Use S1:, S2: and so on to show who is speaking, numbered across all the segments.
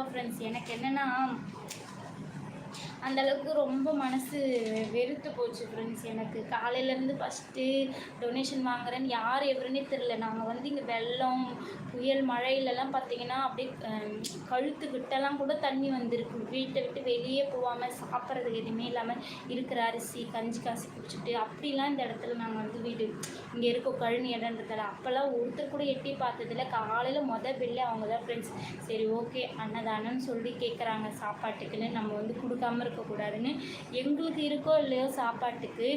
S1: கண்டிப்பாக ஃப்ரெண்ட்ஸ் எனக்கு என்னென்னா அந்த அளவுக்கு ரொம்ப மனசு வெறுத்து போச்சு ஃப்ரெண்ட்ஸ் எனக்கு காலையிலேருந்து ஃபஸ்ட்டு டொனேஷன் வாங்குறேன்னு யார் எவருன்னே தெரில நாங்கள் வந்து இங்கே வெள்ளம் புயல் மழையிலலாம் பார்த்தீங்கன்னா அப்படியே கழுத்து விட்டெல்லாம் கூட தண்ணி வந்திருக்கு. வீட்டை விட்டு வெளியே போகாமல் சாப்பிட்றதுக்கு எதுவுமே இல்லாமல் இருக்கிற அரிசி கஞ்சி காசு குடிச்சிட்டு அப்படிலாம் இந்த இடத்துல நாங்கள் வந்து வீடு இங்கே இருக்க கழுனி இடன்றதால அப்போல்லாம் ஒருத்தர் கூட எட்டி பார்த்ததில்ல. காலையில் மொதல் பில்லே அவங்க தான் ஃப்ரெண்ட்ஸ் சரி ஓகே அன்னதானம்னு சொல்லி கேட்குறாங்க சாப்பாட்டுக்குன்னு. நம்ம வந்து கொடுக்காமல் இருக்கக்கூடாதுன்னு எங்களுக்கு இருக்கோ இல்லையோ சாப்பாட்டுக்கு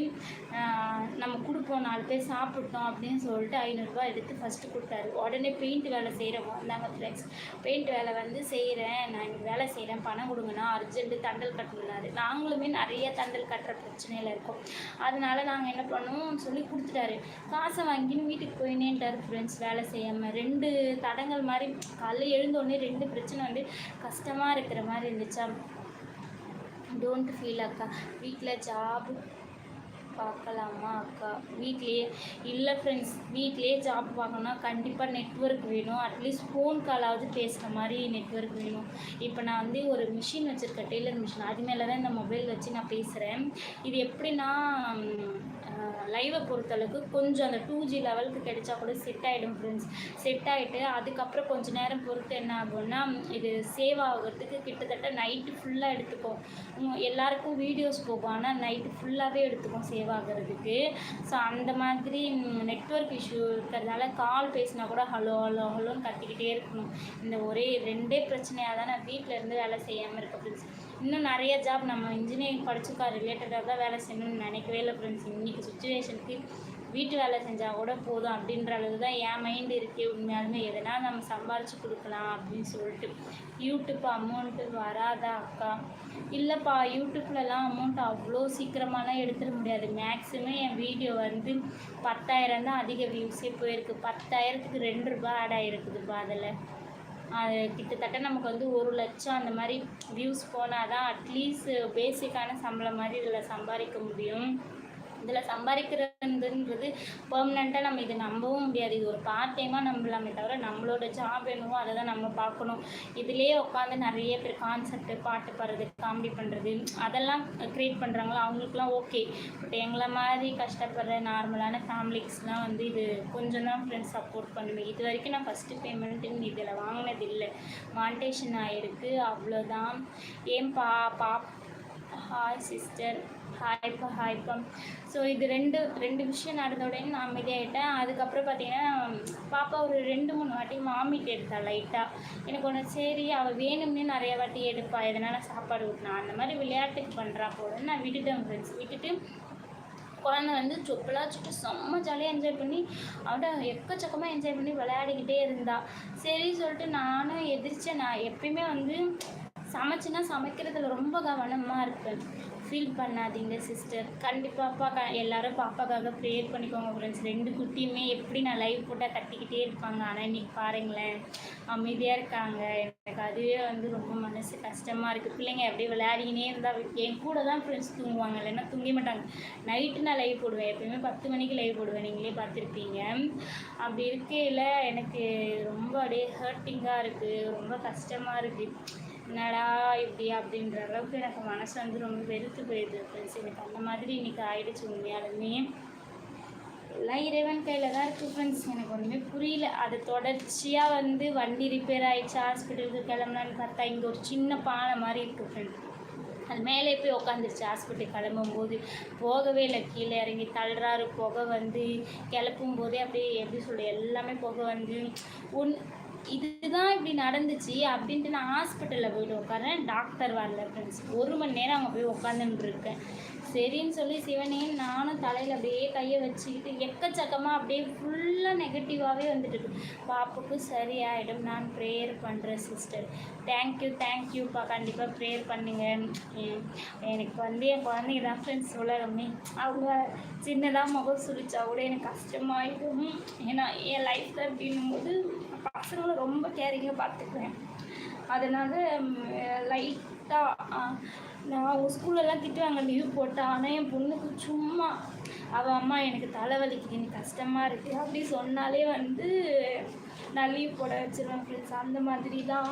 S1: நம்ம கொடுப்போம் நாலு பேர் சாப்பிட்டோம் அப்படின்னு சொல்லிட்டு ஐநூறுரூவா எடுத்து ஃபஸ்ட்டு கொடுத்தாரு. உடனே பெயிண்ட் வேலை செய்கிறவங்க வந்தாங்க ஃப்ரெண்ட்ஸ் பெயிண்ட் வேலை வந்து செய்கிறேன் நான் இங்கே வேலை செய்கிறேன் பணம் கொடுங்கண்ணா அர்ஜென்ட்டு தண்டல் கட்டணுன்னாரு நாங்களுமே நிறைய தண்டல் கட்டுற பிரச்சனையில் இருக்கோம். அதனால நாங்கள் என்ன பண்ணுவோம் சொல்லி கொடுத்துட்டாரு. காசை வாங்கின்னு வீட்டுக்கு போயினேன்ட்டார் ஃப்ரெண்ட்ஸ் வேலை செய்யாமல் ரெண்டு தடங்கள் மாதிரி காலைல எழுந்தோடனே ரெண்டு பிரச்சனை வந்து கஷ்டமாக இருக்கிற மாதிரி இருந்துச்சா? டோன்ட் ஃபீல் அக்கா. வீட்டில் ஜாப் பார்க்கலாமா அக்கா? வீட்லேயே இல்லை ஃப்ரெண்ட்ஸ் வீட்லேயே ஜாப் பார்க்கணுன்னா கண்டிப்பாக நெட்வொர்க் வேணும். அட்லீஸ்ட் ஃபோன் காலாவது பேசுகிற மாதிரி நெட்வொர்க் வேணும். இப்போ நான் வந்து ஒரு மிஷின் வச்சுருக்கேன் டெய்லர் மிஷின் அது மேலே தான் இந்த மொபைல் வச்சு நான் பேசுகிறேன் இது எப்படின்னா லைவை பொறுத்தளவுக்கு கொஞ்சம் அந்த டூ ஜி லெவலுக்கு கிடைச்சா கூட செட் ஆகிடும் ஃப்ரெண்ட்ஸ் செட் ஆகிட்டு அதுக்கப்புறம் கொஞ்ச நேரம் பொறுத்து என்ன ஆகும்னா இது சேவ் ஆகிறதுக்கு கிட்டத்தட்ட நைட்டு ஃபுல்லாக எடுத்துக்கும். எல்லாருக்கும் வீடியோஸ் போகும். ஆனால் நைட்டு ஃபுல்லாகவே எடுத்துக்கும் சேவ் ஆகிறதுக்கு. ஸோ அந்த மாதிரி நெட்ஒர்க் இஷ்யூ இருக்கிறதுனால கால் பேசினா கூட ஹலோ ஹலோ ஹலோன்னு கத்திக்கிட்டே இருக்கணும். இந்த ஒரே ரெண்டே பிரச்சனையாக தான் நான் வீட்டில் இருந்து வேலை செய்யாமல் இருக்க ஃப்ரெண்ட்ஸ் இன்னும் நிறைய ஜாப் நம்ம இன்ஜினியரிங் படிச்சுக்கா ரிலேட்டடாக தான் வேலை செய்யணும்னு நினைக்கவே இல்லை ஃப்ரெண்ட்ஸ் இன்றைக்கி சுச்சுவேஷனுக்கு வீட்டு வேலை செஞ்சால் கூட போதும் அப்படின்ற அளவு தான் என் மைண்டு இருக்குது உண்மையாலுமே. எதனா நம்ம சம்பாரிச்சு கொடுக்கலாம் அப்படின்னு சொல்லிட்டு. யூடியூப் அமௌண்ட்டு வராதா அக்கா? இல்லைப்பா யூடியூப்லலாம் அமௌண்ட் அவ்வளோ சீக்கிரமாலாம் எடுத்துட முடியாது. மேக்ஸிமம் என் வீடியோ வந்து பத்தாயிரம் தான் அதிக வியூஸே போயிருக்கு. பத்தாயிரத்துக்கு ரெண்டு ரூபாய் ஆட் ஆகிருக்குதுப்பா அதில். அது கிட்டத்தட்ட நமக்கு வந்து ஒரு லட்சம் அந்த மாதிரி வியூஸ் போனால் தான் அட்லீஸ்ட் பேசிக்கான சம்பளம் மாதிரி இதில் சம்பாதிக்க முடியும். இதில் சம்பாதிக்கிறதுன்றது பெர்மனெண்ட்டாக நம்ம இது நம்பவும் முடியாது. இது ஒரு பார்ட் டைமாக நம்பலாமே தவிர நம்மளோட ஜாப் என்னவோ அதை தான் நம்ம பார்க்கணும். இதுலேயே உட்காந்து நிறைய பேர் கான்செப்ட்டு பாட்டு பாடுறது காமெடி பண்ணுறது அதெல்லாம் க்ரியேட் பண்ணுறாங்களோ அவங்களுக்குலாம் ஓகே பட் எங்களை மாதிரி கஷ்டப்படுற நார்மலான ஃபேமிலிஸ்லாம் வந்து இது கொஞ்சம் தான் ஃப்ரெண்ட்ஸ் சப்போர்ட் பண்ணுவேன் இது வரைக்கும் நான் ஃபஸ்ட்டு பேமெண்ட்டுன்னு இதில் வாங்கினது இல்லை மாண்டேஷன் ஆகிருக்கு அவ்வளோதான் ஏன் பா பாப் ஹாய் சிஸ்டர் ஹாய் ஹாய்ப்பம் ஸோ இது ரெண்டு ரெண்டு விஷயம் நடந்த உடனே நான் அமைதியாகிட்டேன் அதுக்கப்புறம் பார்த்தீங்கன்னா பாப்பா ஒரு ரெண்டு மூணு வாட்டி மாமிட்டு எடுத்தா லைட்டாக எனக்கு ஒன்று சரி அவள் வேணும்னே நிறைய வாட்டி எடுப்பா. எதனால் சாப்பாடு ஊட்டினா? அந்த மாதிரி விளையாட்டுக்கு பண்ணுறா போல நான் விட்டுட்டேன் ஃப்ரெண்ட்ஸ் விட்டுட்டு குழந்தை வந்து சொப்பலாக சுட்டு செம்ம ஜாலியாக என்ஜாய் பண்ணி அவட்ட எக்கச்சக்கமாக என்ஜாய் பண்ணி விளையாடிக்கிட்டே இருந்தா. சரி சொல்லிட்டு நானும் எதிர்த்து நான் எப்பயுமே வந்து சமைச்சுன்னா சமைக்கிறதுல ரொம்ப கவனமாக இருப்பேன். ஃபீல் பண்ணாதீங்க சிஸ்டர் கண்டிப்பாக அப்பா எல்லோரும் எல்லாரும் பாப்பாக்காக ப்ரேயர் பண்ணிக்கோங்க ஃப்ரெண்ட்ஸ் ரெண்டு குட்டியுமே எப்படி நான் லைவ் போட்டால் கட்டிக்கிட்டே இருப்பாங்க. ஆனால் இன்னைக்கு பாருங்களேன். அமைதியாக இருக்காங்க. எனக்கு அதுவே வந்து ரொம்ப மனசு கஷ்டமாக இருக்குது பிள்ளைங்க அப்படியே விளையாடினே இருந்தால் என் கூட தான் ஃப்ரெண்ட்ஸ் தூங்குவாங்க இல்லைன்னா தூங்க மாட்டாங்க. நைட்டு நான் லைவ் போடுவேன். எப்பயுமே பத்து மணிக்கு லைவ் போடுவேன். நீங்களே பார்த்துருப்பீங்க. அப்படி இருக்கையில் எனக்கு ரொம்ப அப்படியே ஹர்ட்டிங்காக இருக்குது ரொம்ப கஷ்டமாக இருக்குது என்னடா இப்படி அப்படின்ற அளவுக்கு எனக்கு மனசு வந்து ரொம்ப வெறுத்து போயிடுது ஃப்ரெண்ட்ஸ் எனக்கு அந்த மாதிரி இன்னைக்கு ஆயிடுச்சு உண்மையாலுமே. எல்லாம் இறைவன் கையில் தான் இருக்குது ஃப்ரெண்ட்ஸ் எனக்கு ஒன்றுமே புரியல. அது தொடர்ச்சியாக வந்து வண்டி ரிப்பேர் ஆயிடுச்சு ஹாஸ்பிட்டலுக்கு கிளம்பலான்னு பார்த்தா இங்கே ஒரு சின்ன பானை மாதிரி இருக்குது ஃப்ரெண்ட்ஸ் அது மேலே போய் உட்காந்துருச்சு ஹாஸ்பிட்டல் கிளம்பும்போது. போகவே இல்லை கீழே இறங்கி தள்ளுறாரு புகை வந்து கிளப்பும் போதே அப்படியே எப்படி சொல்ல எல்லாமே புகை வந்து ஒன் இதுதான் இப்படி நடந்துச்சு அப்படின்ட்டு நான் ஹாஸ்பிட்டலில் போயிட்டு உட்காறேன் டாக்டர் வரல ஃப்ரெண்ட்ஸ் ஒரு மணி நேரம் அங்கே போய் உட்காந்துட்டு இருக்கேன். சரின்னு சொல்லி சிவனேன்னு நானும் தலையில் அப்படியே கையை வச்சுக்கிட்டு எக்கச்சக்கமாக அப்படியே ஃபுல்லாக நெகட்டிவாகவே வந்துட்டு பாப்புக்கு சரியாயிடும். நான் ப்ரேயர் பண்ணுறேன் சிஸ்டர் தேங்க்யூ தேங்க்யூப்பா கண்டிப்பாக ப்ரேயர் பண்ணுங்க. எனக்கு வந்து என் குழந்தைங்க தான் ஃப்ரெண்ட்ஸ் உலகமே. அவங்க சின்னதாக முகம் சுழிச்சா கூட எனக்கு கஷ்டமாயிடும். ஏன்னா என் லைஃப்பில் அப்படின்னும் போது பசங்களை ரொம்ப கேரிங்காக பார்த்துக்குவேன். அதனால் திட்டா நான் அவங்க ஸ்கூல்லலாம் திட்டுவாங்க லீவ் போட்டா ஆனால் என் பொண்ணுக்கு சும்மா அவள் அம்மா எனக்கு தலைவலிக்குது எனக்கு கஷ்டமாக இருக்குது அப்படி சொன்னாலே வந்து நான் லீவ் போட வச்சிருவேன் ஃப்ரெண்ட்ஸ் அந்த மாதிரி தான்